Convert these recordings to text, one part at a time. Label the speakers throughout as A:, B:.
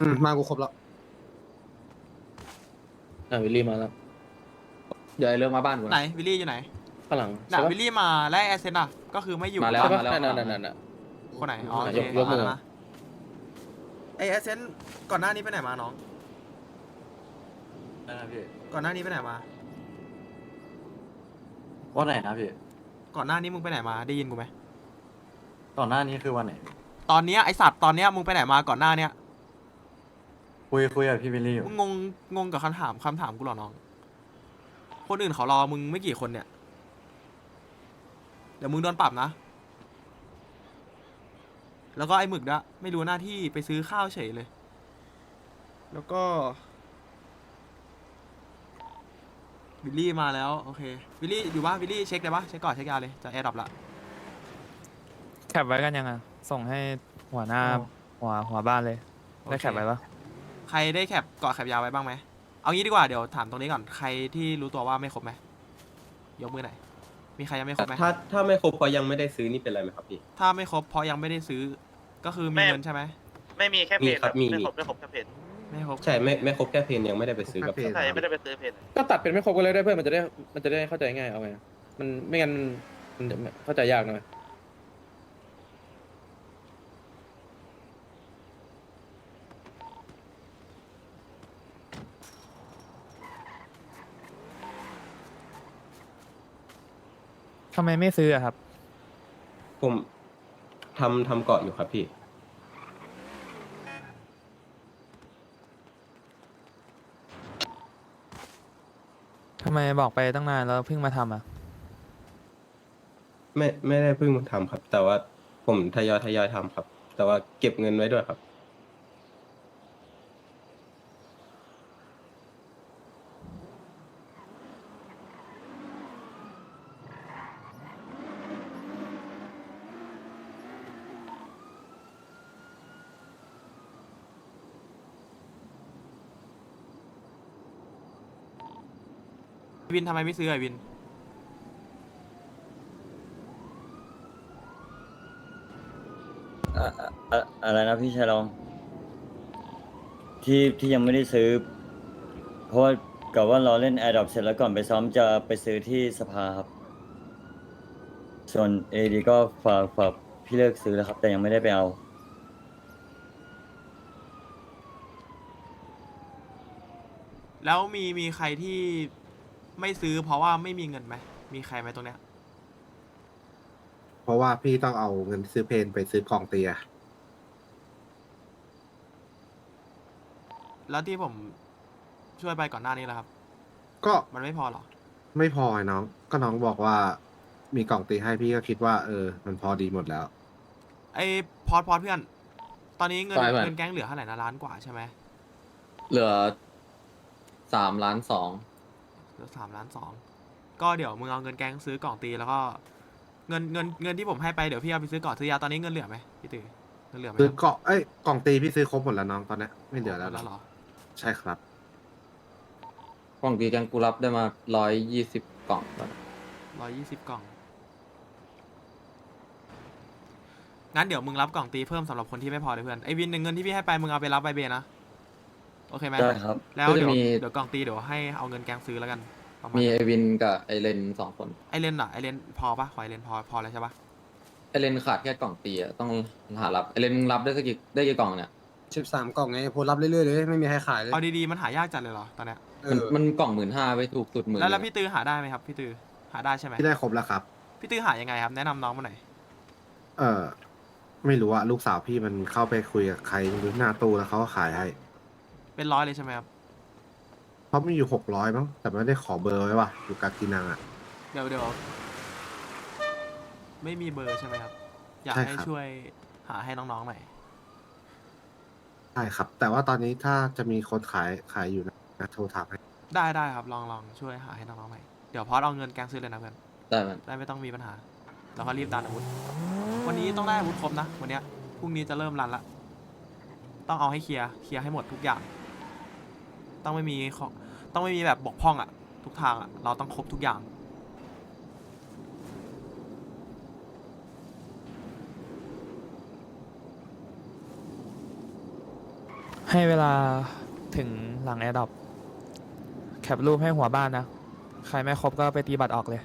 A: อืมมากูครบแล้ว
B: อะวิลลี่มาแล้ว
C: เดี๋ยวไอ้เรื่องมาบ้านกู
D: ไหน
C: นะ
D: วิลลี่อยู่ไหน
B: ข้างหลัง
D: น่ะ
B: ใช่ปะ
D: วิลลี่มาและแอสเซนอะก็คือไม่อยู่
C: มาแล้ว
B: ใช่ปะ
C: มาแล้ว
B: นั่นนั่นนั่นนั่น
D: คนไหนอ๋อโอเค
B: ยกยกมือ
D: มาแล้วนะไอแอสเซนก่อนหน้านี้ไปไหนมาน้อง
E: นะพี่
D: ก่อนหน้านี้ไปไหนมา
E: วันไหนนะพี่
D: ก่อนหน้านี้มึงไปไหนมาได้ยินกูไหม
E: ก่อนหน้านี้คือวันไหน
D: ตอนเนี้ยไอสัตว์ตอนเนี้ยมึงไปไหนมาก่อนหน้าเนี้ย
E: คุยคุยกับพี่วิลลี่อยู่
D: มึงงงงงกับคำถามคำถามกูเหรอน้อง คนอื่นเขารอมึงไม่กี่คนเนี่ย เดี๋ยวมึงโดนปรับนะ แล้วก็ไอ้หมึกนะไม่รู้หน้าที่ไปซื้อข้าวเฉยเลย แล้วก็วิลลี่มาแล้วโอเควิลลี่อยู่ว่าวิลลี่เช็คได้ปะเช็คก่อนเช็คยาเลยจะแอร์ดับละ
F: แคปไว้กันยังอะ ส่งให้หัวหน้า
D: อ๋อ
F: หัวหัวบ้านเลย
D: โอเค
F: ได้แคปไว้ปะ
D: ใครได้แคปเกาะแคปยาวไว้บ้างไหมเอางี้ดีกว่าเดี๋ยวถามตรงนี้ก่อนใครที่รู้ตัวว่าไม่ครบไหมยกมือหน่อยมีใครยังไม่ครบไหม
A: ถ้าถ้าไม่ครบเพราะยังไม่ได้ซื้อนี่เป็นไรไหมครับพี่
D: ถ้าไม่ครบเพราะยังไม่ได้ซื้อก็คือมี
G: ไม่
D: เงินใช่ไหม
G: ไม่มีแค่เพจ
A: มีครับมี
G: ไม่
A: มี
G: ครบไม่ครบแค่เพจ
D: ไม่ครบ
A: ใช่ไม่ไม่ครบแค่เพนยังไม่ได้ไปซื้อกับ
G: ใช่ไม่ได้ไปซื้อเพจ
B: ก็ตัดเป็นไม่ครบกันเลยได้เพื่อนมันจะได้มันจะได้เข้าใจง่ายเอาไงมันไม่งั้นมันมันเข้าใจยากหน่อยำ
F: ไมไม่ซื้ออะครับ
A: ผมทำทำเกาะอยู่ครับพี่
F: ทำไมบอกไปตั้งนานแล้วเพิ่งมาทำอะ
A: ไม่ไม่ได้เพิ่งทำครับ แต่ว่าผมทยอยทยอยทำครับ แต่ว่าเก็บเงินไว้ด้วยครับ
D: วินทำไมไม่ซื้อไอ้วิน
H: อะอะอะไรนะพี่ชายรอง ที่ที่ยังไม่ได้ซื้อ เพราะว่ากับว่าเราเล่น a อ r ด o p เสร็จแล้วก่อนไปซ้อมจะไปซื้อที่สภาครับ ส่วนเอดีก็ฝากฝากพี่เลิกซื้อแล้วครับ แต่ยังไม่ได้ไปเอา
D: แล้วมีมีใครที่ ไม่ซื้อเพราะว่าไม่มีเงินไหมมีใครไหมตรงเนี้ย
I: เพราะว่าพี่ต้องเอาเงินซื้อเพนไปซื้อกล่องเตีย
D: แล้วที่ผมช่วยไปก่อนหน้านี้แหละครับ
I: ก็
D: มันไม่พอหรอ
I: ไม่พอไอ้น้อง ก็น้องบอกว่า มีกล่องตีให้พี่ก็คิดว่า เออ มันพอดีหมดแล้ว
D: ไอ้พอดพอดเพื่อน ตอนนี้เงิน
C: ไปไป
D: เงินแก๊งเหลือเท่าไหร่นะล้านกว่าใช่ไหม
C: เหลือสามล้านสอง
D: เห ลือสามล้านสองก็เดี๋ยวมึงเอาเงินแก๊งซื้อกล่องตีแล้วก็ เงินเงินเงินที่ผมให้ไปเดี๋ยวพี่เอาไปซื้อกล่องซื้อยาตอนนี้เงินเหลือไหมพี่ตือเงินเหลือไหม
I: ซื้อ
D: ครับ
I: เกาะเอ้ยกล่องตีพี่ซื้อครบหมดแล้วน้องตอนเนี้ยไม่เหลือแล้ว
D: หมดแล้วเหรอ
I: ใช่ครับ
C: กล่องดีแกงกูรับได้มาร้อยยี่สิบกล่องตอน
D: ร้อยยี่สิบกล่องงั้นเดี๋ยวมึงรับกล่องตีเพิ่มสำหรับคนที่ไม่พอเลยเพื่อนไอวินหนึ่งเงินที่พี่ให้ไปมึงเอาไปรับใบเบนะ โอเคไหม
H: ได้ครับ
D: แล้ว
C: ก็จะ
D: เดี๋ยว
C: มี
D: เดี๋ยวกล่องตีเดี๋ยวให้เอาเงินแกงซื้อแล้วกันประมาณ
C: มีไอวินกับไอเลนสองคน
D: ไอเลนอะไอเลนพอปะขอไอเลนพอพอแล้วใช่ปะ
C: ไอเลนขาดแค่กล่องตีอะต้องหารับไอเลนมึงรับได้สักกี่ได้กี่กล่องเนี่ย
A: สิบสามกล่องไงโพรับเรื่อยๆเลยไม่มีใครขายเลย
D: เอาดีๆมันหายากจัดเลยเหรอตอนเนี้ย
C: มันมันกล่องหมื่นห้าไปถูกสุดหมื่น
D: แล้วแล้ว
C: เลย
D: พี่ตือหาได้ไหมครับ พี่ตือหาได้ใช่ไหม
I: พี่ได้ครบแล้วครับ
D: พี่ตือหายังไงครับแนะนำน้องมาหน่อย
I: เออไม่รู้อะลูกสาวพี่มันเข้าไปคุยกับใครไม่รู้หน้าตู้แล้วเขาก็ขายให้
D: เป็นร้อยเลยใช่ไหมครับ
I: เพราะมีอยู่หกร้อยมั้งแต่ไม่ได้ขอเบอร์ไว้ว่ะอยู่กากินังอะ
D: เดี๋ยวเดี๋ยวไม่มีเบอร์ใช่ไหมครับ อยาก
I: ใช่
D: ให้
I: ครับ
D: ช่วยหาให้น้องๆหน่อย
I: ใช่ครับ แต่ว่าตอนนี้ถ้าจะมีคนขายขายอยู่นะโทรถามให้
D: ได้ได้ครับลองลองช่วยหาให้น้องๆหน่อย เดี๋ยวพอดเอาเงินแกงซื้อเลยนะเพื่อน
C: ได้มัน
D: ได้ไม่ต้องมีปัญหา แล้วก็รีบดันอาวุธ วันนี้ต้องได้อาวุธครบนะ วันเนี้ยพรุ่งนี้จะเริ่มรันละ ต้องเอาให้เคลียร์ เคลียร์ให้หมดทุกอย่าง ต้องไม่มีขอต้องไม่มีแบบบกพร่องอะทุกทางอะเราต้องครบทุกอย่าง
F: ให้เวลาถึงหลังแอร์ดอปแคปรูปให้หัวบ้านนะ ใครไม่ครบก็ไปตีบัตรออกเลย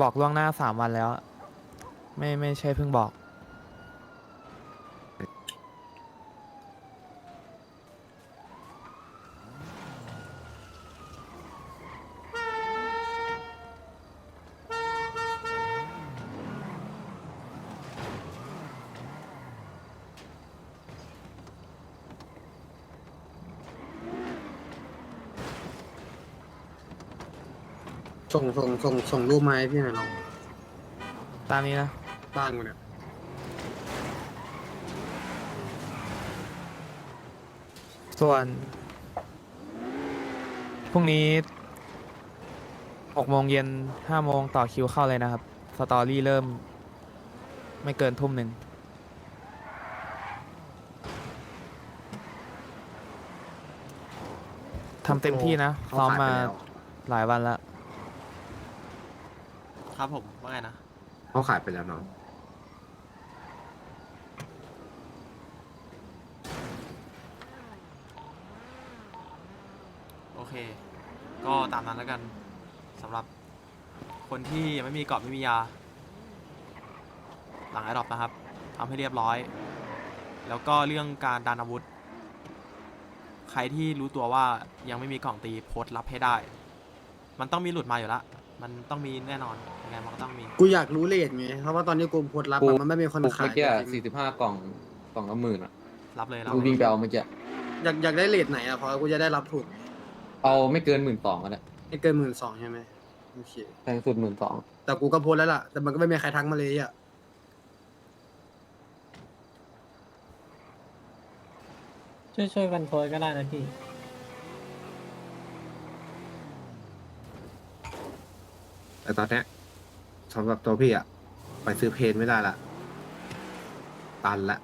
F: บอกล่วงหน้าสามวันแล้ว ไม่ไม่ใช่เพิ่งบอก
I: ส่งส่งส่งส่งรูปมาให้พี่หน่อยน้อง
F: ตามนี้นะ
I: บ้านกูเนี่ย
F: ส่วนพรุ่งนี้หกโมงเย็นห้าโมงต่อคิวเข้าเลยนะครับ สตอรี่เริ่ม ไม่เกินทุ่มหนึ่ง ทำเต็มที่นะ
I: เขา
F: ซ้อม
I: ขายไป
F: มา
I: แล้ว
F: หลายวันแล้ว
D: ครับผมว่าไงนะ
I: เขาขายไปแล้วน้อง
D: โอเค ก็ ตามนั้นแล้วกันสำหรับคนที่ยังไม่มีเกราะไม่มียา หลังไอดอปนะครับทำให้เรียบร้อย แล้วก็เรื่องการดันอาวุธ ใครที่รู้ตัวว่ายังไม่มีกล่องตีโพสต์รับให้ได้ มันต้องมีหลุดมาอยู่ละมันต้องมีแน่นอนยังไงมันก็ต้องมี
J: กูอยากรู้เลทไงเพราะว่าตอนนี้กูโพสต์รับ
C: กู
J: อะมันไม่มีคน
C: กู
J: ขาย
C: เมื่อกี้
J: จริง
C: สี่สิบห้ากล่องกล่องละหมื่นอะ
D: รับเลยรับ
C: กู
D: เลย
C: วิ่งไปเอาเมื่อกี้
J: อยากอยากได้เลทไหนอะเพราะกูจะได้รับถูก
C: เอาไม่เกินหมื่นสองก็ได้
J: ไม่เกินหมื่นสองใช่ไหมโอเค
C: แพงสุดหมื่นสอง
J: แต่กูก็โพสต์แล้วล่ะ แต่มันก็ไม่มีใครทักมาเลยอะ
K: ช่วยช่วยกันโพสก็ได้นะพี่
I: แต่ตอนเนี้ยสำหรับตัวพี่อะไปซื้อเพนไม่ได้ละ ตันละ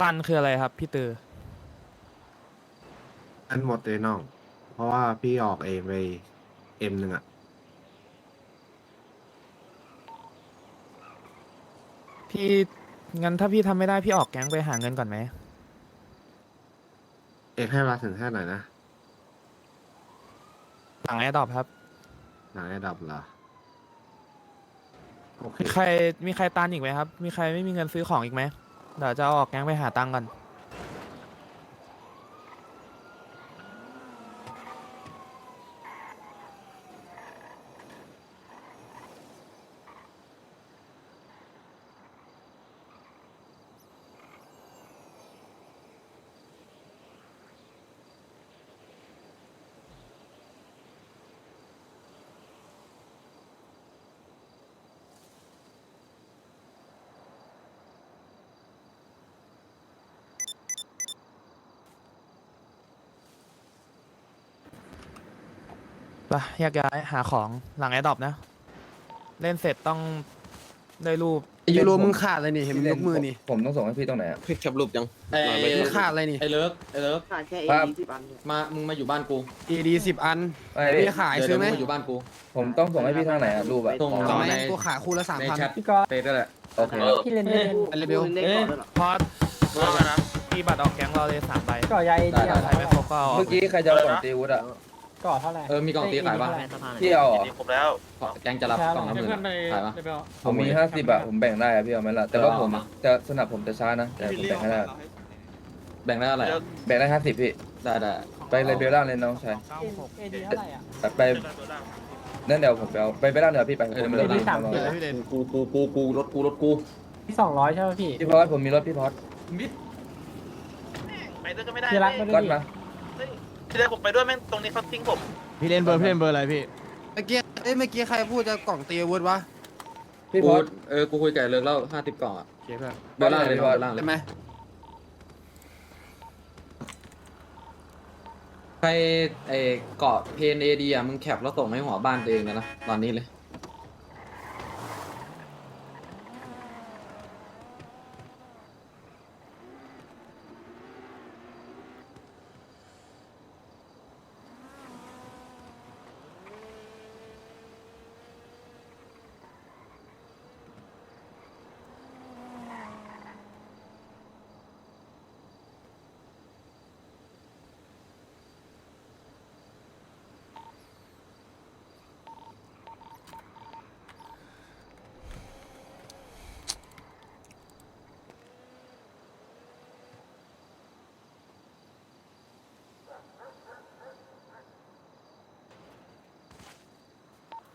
F: ตันคืออะไรครับ พี่ตือ
I: อันหมดเลยน้อง เพราะว่าพี่ออกเองไปเอ็มหนึ่งอะ
F: พี่งั้นถ้าพี่ทำไม่ได้พี่ออกแก๊งไปหาเงินก่อนไหม
I: เอกให้เวลาถึงแค่ไหนนะ
F: หลังแอร์ดอปครับ
I: หนังไอ้ดับเหรอโอเค
F: มีใครมีใครตันอีกไหมครับ มีใครไม่มีเงินซื้อของอีกไหม เดี๋ยวจะอออกแก๊งไปหาตังค์ก่อน ไปแยกย้ายหาของหลังแอร์ดอปนะ เล่นเสร็จต้องได้รูป
J: ไอ้ยูโรมึงขาดอะไรนี่เห็นมึงยกมือนี่
A: ผมต้องส่งให้พี่ตรงไหนอะ
C: พี่แคปรูปยัง
J: ไอ้มึงขาดอะไรนี่
C: ไอ้เลิฟไอ้เลิฟ
J: ขาดแค่
A: ครับ
J: สิบอัน
C: มา มึงมาอยู่บ้านกู
J: AD สิบอัน
A: ไม่
J: พี่ขายซื้อไหม
C: เดี๋วงมาอยู่บ้านกู
A: ผมต้องส่งให้พี่ทางไหนอะรูปอะ
C: ส่ง
J: ต่อไหม
C: ใน
J: กูขายคู่ละสาม
C: ใน
J: พัน
C: แชท
K: พี่ก็
C: เฟซก็แหละ
A: โอเค
K: พี่เล่นเล่น
J: อันเลเบล
F: พอด
G: ว่ากันนะ
F: ตีบัตรออกแก๊งเราเลยสามใบ
K: ก่อใหญ่
C: ได้
K: เดียว
F: ใครไม่ครบก็เอาออก
A: เมื่อกี้ใครจะเอากล่องตีวุฒิอะ
K: ก่อเท่าไหร่
C: เออมีกล่องตีขายป่ะ
A: พี่เอาเหรอ
G: นี่ครบแล้ว
C: แกงจะรับกล่องละหมื่นอะขายป่ะ
A: ผมมีห้าสิบอะผมแบ่งได้อะพี่เอาไหมล่ะแต่ว่าผม
C: เอามา
A: จะสนับผมจะช้านะแต่ผมแบ่งให้ได้
C: แบ่งได้เท่าไหร่อะ
A: แบ่งได้ห้าสิบพี่
C: ได้ได้
A: ไปเลยเบลล่างเลยน้องชาย
F: เก้าหก
K: เอดีเท่าไหร่อะ
A: ไปไปนั่นเดี๋ยวผมไปเอาไปไปล่างเดี๋ยวพี่ไปผมเริ่ม
K: เออ
A: ล่าง
K: พี่
A: น้อง
K: สามสิบ
C: กูกูกูกูรถกูรถกู
K: พี่สองร้อยใช่ไหมพี่
A: พี่พอดผมมีรถพี่พอด
D: มิด
G: ไปด้วยก็ไม่ได้
K: พี่รัก
G: เว้
K: ไม่
G: ย
K: ได้ดิ
G: เฮ้ยเดี๋ยวผมไปด้วยแม่งตรงนี้เขาทิ้งผม
J: พี่เล่นเบอร์พี่เล่นเบอร์อะไรพี่ เมื่อกี้เอ้ยเมื่อกี้ใครพูดจะกล่องตีอาวุธวะ
B: พี่พ
C: กู
B: อด
C: เออกูคุยกับเลิกแล้วห้าสิบกล่องอะ
J: โอเคเพื่อน
C: เบลล่างเลยเบลล่างเลย
J: ใช่ไหม
C: ใครไอเกาะเพนเอดีอะมึงแคปแล้วส่งให้หัวบ้านตัวเองเลยนะตอนนี้เลย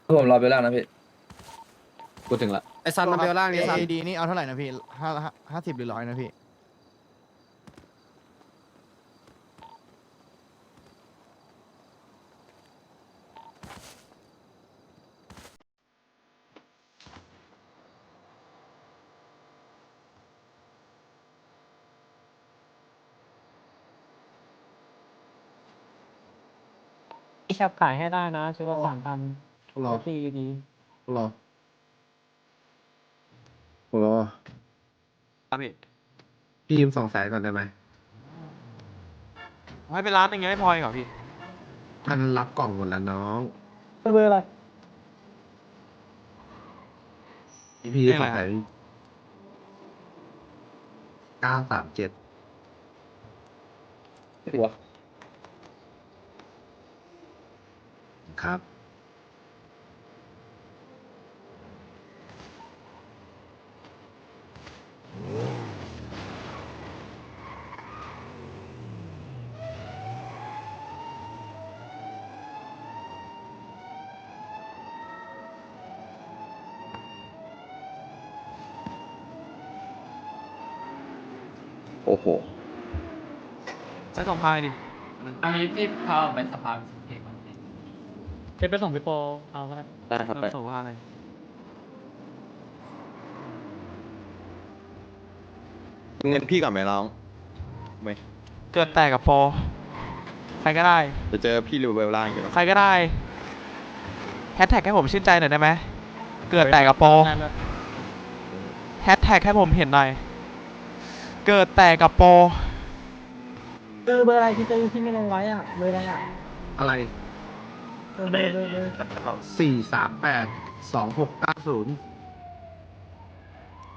B: ผมรอไปล่างนะพี่
C: กูถึงละ
J: ไอซันมาเบลล่างนี่ซัน
F: ดีนี่เอาเท่าไหร่นะพี่ห้าห้าสิบหรือร้อยนะพี่
K: พี่ชับขายให้ได้นะชุดละสามพัน
I: รอ
K: ดีดี
I: รอรอ
D: ครับพี่
I: พี่ยืมสองแสนก่อนได้ไหม
D: ให้เป็นร้านหนึงยังไม่พออีกเหรอพี่
I: มันรับกล่องหมดแล้วน้อง
K: เบอร์อะไร
I: พี่
D: เล
I: ยื
D: ข
I: ม
D: อะไร
I: สองแสนเก้าสามเจ็ด
B: หัว
I: ครับ
C: โอ้โห
D: ใช้สองพายดิ
K: อันนี้พี่พาไปสภาเอกเป็นไปส่งพี่โปเอาก็ได้
C: ได้ครับ
D: เริ่
C: ไป
D: มส่งพายเลย
H: เงินพี่ก่อนไหมน้อง
D: เกิดแตกกับโปรใครก็ได้
H: จะเจอพี่ริวเบลล่างอยู่
D: ใครก็ได้แฮชแท็กให้ผมชื่นใจหน่อยได้ไหมเกิดแตกกับโปรแฮชแท็กให้ผมเห็นหน่อย เกิดแตกกับโปร
K: เบอร์เบอร์อะไรที่เจอที่ไม่ลงไว้อะเบอร์อะไรอะ
I: อะไร
K: เบอร์เบอร์เบอร์เบอร์
I: สี่สามแปดสองหกเก้าศูนย์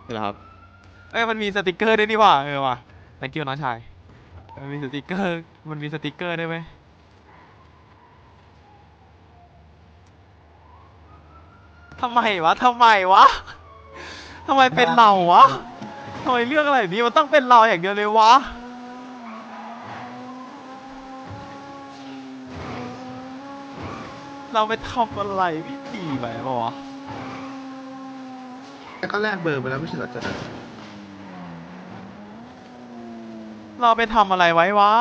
H: นี่แหละครับ
D: เอ้ยมันมีสติกเกอร์ด้วยนี่หว่าเออว่ะ thank you น้องชายมันมีสติกเกอร์ มันมีสติกเกอร์ด้วยไหมทำไมวะทำไมวะทำไมเป็นเราวะทำไมเรื่องอะไรแบบนี้มันต้องเป็นเราอย่างเดียวเลยวะ เราไปทำอะไรไม่ดีไปปะวะ
I: แล้วก็แลกเบอร์ไปแล้วไม่ใช่เหรอจ๊ะ
D: เราไปทำอะไรไว้วะ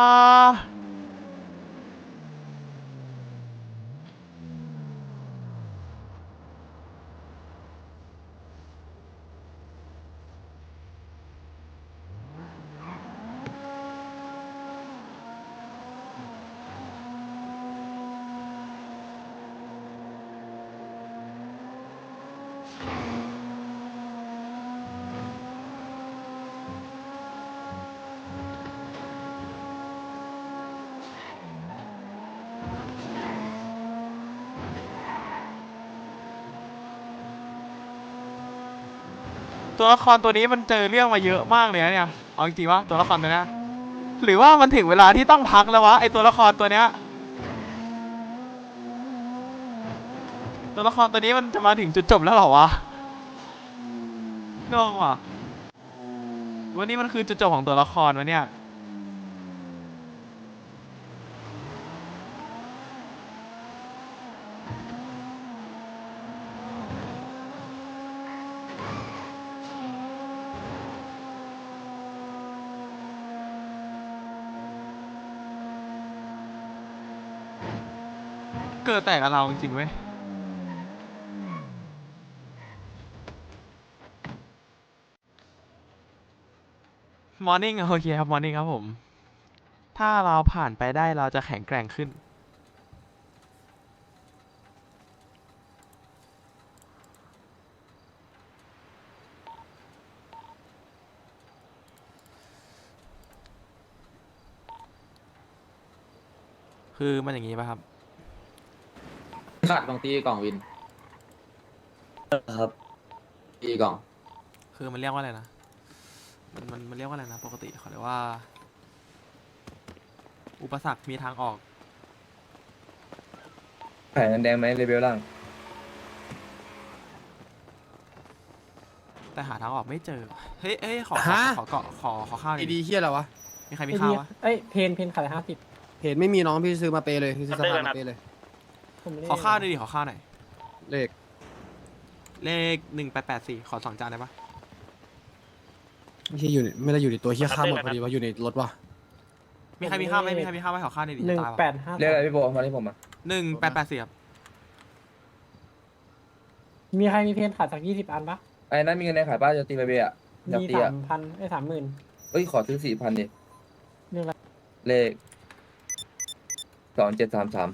D: ตัวละครตัวนี้มันเจอเรื่องมาเยอะมากเลยนะเนี่ย เอาจริงๆว่าตัวละครตัวนี้หรือว่ามันถึงเวลาที่ต้องพักแล้ววะไอตัวละครตัวเนี้ย ตัวละครตัวนี้มันจะมาถึงจุดจบแล้วเหรอวะงงว่ะวันนี้มันคือจุดจบของตัวละครวะเนี่ย เกิดแต่กับเราจริงๆเว้ยมอร์นิ่งโอเคครับมอร์นิ่งครับผม ถ้าเราผ่านไปได้เราจะแข็งแกร่งขึ้น คือมันอย่างนี้ป่ะครับ
C: ขาดกล่องตีกล่องวิน
H: ครับ
C: ตีกล่อง
D: คือมันเรียกว่าอะไรนะ มันมันมันเรียกว่าอะไรนะ ปกติเขาเรียกว่า อุปสรรคมีทางออก
B: แผงแดงไหมเลเวลล่าง
D: แต่หาทางออกไม่เจอ เฮ้ยเฮ้ยขอขอ
J: ฮะ
D: ขอเกาะขอขอข้าวหน่
J: ไอ
D: อย
J: ดี
D: ดิ
J: เฮียอะไรวะ
D: มีใครมีข้าววะ
K: เอ้ยเพนเพนขายห้าสิบ
J: เห็นไม่มีน้องพี่ซื้อมาเปย์เลยพี่ซื้อสภามาเปย์เลย
K: ผม
D: ขอข้าวหน่อยดิขอข้าวหน่อย
J: เลข
D: เลขหนึ่งแปดแปดสี่ขอสองจานได้ปะ
J: ไม่ใช่อยู่ในไม่ได้อยู่ในตัวเฮียข้ามหมดพอดีว่าอยู่ในรถว่ะ
D: มีใครมีข้าวไหมมีใครมีข้าวไหมขอข้าวหน่อยดิ
K: หนึ่ง
D: จะตาย
K: แป
D: ปะ
K: ดห้า
B: เรียกอะไรพี่โบมาที่ผมอะ
D: หนึ่งแปดแปดสี่ครับ
K: มีใครมีเพนขายสักยี่สิบอันปะ
B: ไอ้นั่นมีเงินในขายป้าจะตีไปเบียอะ อยาก
K: มี
B: ตี
K: สา
B: อะ
K: มพันไอ้สามหมื่น
B: เอ้ยขอซื้อสี่พันดิ
K: เรื่องอะไร
B: เลขสองเจ็ดสามสาม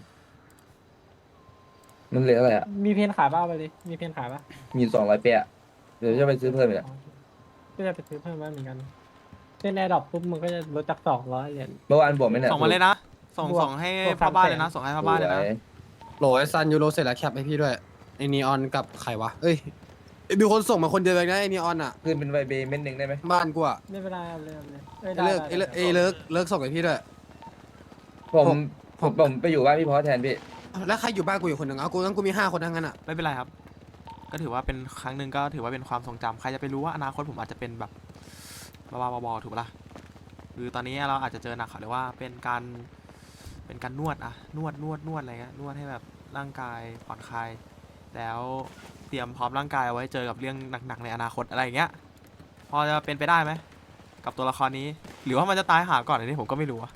B: มันเหลืออะไรอะ
K: มีเพนขายบ้าไปดิ มีเพนขายปะ
B: มีสองร้อยเปียะเดี๋ยวจะไปซื้อเพิ่มอีกอะ
K: ก็จะไปซื้อเพิ่มมาเหมือนกันเป็นแอร์ดรอปปุ๊บมันก็จะลดจากสองร้อยเหรียญ
B: เมื่อวานบอกไม่เนี่ย
D: ส่งมาเลยนะส่ง
K: บวก
D: ส่งให้
K: บวก
D: พ่อบ้าน
K: 300,000
D: เลยนะส่งให้พ่อบ้านเลยนะ
B: สวย
J: โหลไอซันยูโรเสร็จแล้วแคปให้พี่ด้วยไอนีออนกับใครวะเอ้ยเอ้ยมีคนส่งมาคนเดียวเองนะไอนีออนอะ
B: คืนเป็นไวเบย์เม็ดหนึ่งได้ไหม
J: บ้านกูอะ
K: ไม่เป็นไรเอาเลยเอาเลยอ้ย
J: ไอเลิกไอ
K: ได้
J: เลิก
K: ได้
J: ไอเลิกเลิกส่งให้พี่ด้วย
B: ผม
J: ผม
B: ผมผมไปอยู่บ้านพี่พอแทนพี่
J: แล้วใครอยู่บ้านกูอยู่คนหนึ่งเอากูงั้นกูมีห้าคนทั้งนั้นอะ
D: ไม่เป็นไรครับ ก็ถือว่าเป็นครั้งหนึ่งก็ถือว่าเป็นความทรงจำใครจะไปรู้ว่าอนาคตผมอาจจะเป็นแบบบ้าๆบอๆถูกปะล่ะคือตอนนี้เราอาจจะเจอหนักเขาเรียกว่าเป็นการเป็นการนวดอะนวดนวดนวดอะไรเงี้ยนวดให้แบบร่างกายผ่อนคลายแล้วเตรียมพร้อมร่างกายเอาไว้เจอกับเรื่องหนักๆในอนาคตอะไรอย่างเงี้ยพอจะเป็นไปได้ไหมกับตัวละครนี้ หรือว่ามันจะตายหาก่อนอันนี้ผมก็ไม่รู้อะ